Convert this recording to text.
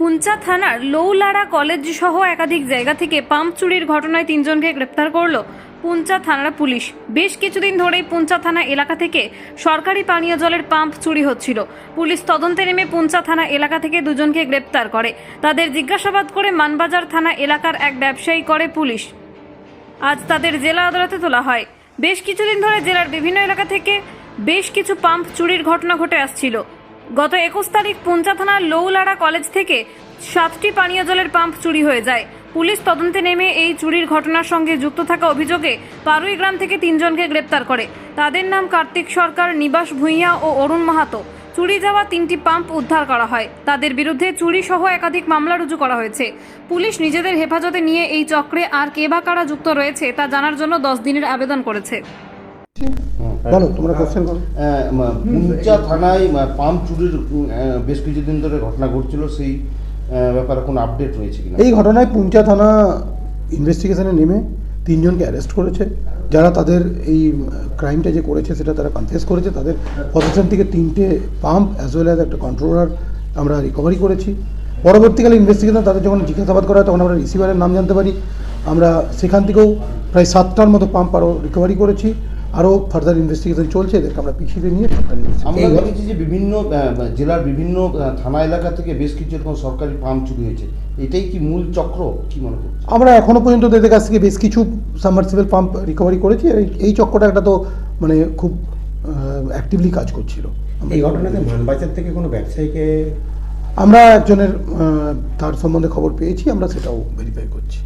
পুঞ্চা থানার লৌলাড়া কলেজ সহ একাধিক জায়গা থেকে পাম্প চুরির ঘটনায় তিনজনকে গ্রেপ্তার করল পুঞ্চা থানার পুলিশ। বেশ কিছুদিন ধরেই পুঞ্চা থানা এলাকা থেকে সরকারি পানীয় জলের পাম্প চুরি হচ্ছিল। পুলিশ তদন্তে নেমে পুঞ্চা থানা এলাকা থেকে দুজনকে গ্রেপ্তার করে। তাদের জিজ্ঞাসাবাদ করে মানবাজার থানা এলাকার এক ব্যবসায়ী করে পুলিশ। আজ তাদের জেলা আদালতে তোলা হয়। বেশ কিছুদিন ধরে জেলার বিভিন্ন এলাকা থেকে বেশ কিছু পাম্প চুরির ঘটনা ঘটে আসছিল। গত একুশ তারিখ পুঞ্চা থানার লৌলাড়া কলেজ থেকে সাতটি পানীয় জলের পাম্প চুরি হয়ে যায়। পুলিশ তদন্তে নেমে এই চুরির ঘটনার সঙ্গে যুক্ত থাকা অভিযোগে পারুই গ্রাম থেকে তিনজনকে গ্রেপ্তার করে। তাদের নাম কার্তিক সরকার, নিবাস ভূঁইয়া ও অরুণ মাহাতো। চুরি যাওয়া তিনটি পাম্প উদ্ধার করা হয়। তাদের বিরুদ্ধে চুরি সহ একাধিক মামলা রুজু করা হয়েছে। পুলিশ নিজেদের হেফাজতে নিয়ে এই চক্রে আর কে বা কারা যুক্ত রয়েছে তা জানার জন্য দশ দিনের আবেদন করেছে। বলো তোমরা কোশ্চেন করো পুঞ্চা থানায় পাম্প চুরির বেশ কিছুদিন ধরে ঘটনা ঘটছিল সেই ব্যাপারে কোনো আপডেট রয়েছে কিনা? এই ঘটনায় পুঞ্চা থানা ইনভেস্টিগেশনে নেমে তিনজনকে অ্যারেস্ট করেছে। যারা তাদের এই ক্রাইমটা যে করেছে সেটা তারা কনফেস করেছে। তাদের পজিশন থেকে তিনটে পাম্প অ্যাজ ওয়েল অ্যাজ একটা কন্ট্রোলার আমরা রিকভারি করেছি। পরবর্তীকালে ইনভেস্টিগেশন তাদের যখন জিজ্ঞাসাবাদ করা হয় তখন আমরা রিসিভারের নাম জানতে পারি। আমরা সেখান থেকেও প্রায় সাতটার মতো পাম্প আরও রিকভারি করেছি। আরও ফার্দার ইনভেস্টিগেশন চলছে এদেরকে আমরা পিছিয়ে নিয়ে আমরা দেখেছি যে বিভিন্ন জেলার বিভিন্ন থানা এলাকা থেকে বেশ কিছু এরকম সরকারি পাম্প চুরি হয়েছে। এটাই কি মূল চক্র? কি মনে করছে আমরা এখনও পর্যন্ত এদের কাছ থেকে বেশ কিছু সাবমার্সিবল পাম্প রিকভারি করেছি আর এই- এই চক্রটা একটা তো মানে খুব অ্যাক্টিভলি কাজ করছিল। এই ঘটনাতে মানবাজার থেকে কোনো ব্যবসায়ীকে আমরা একজনের তার সম্বন্ধে খবর পেয়েছি আমরা সেটাও ভেরিফাই করছি।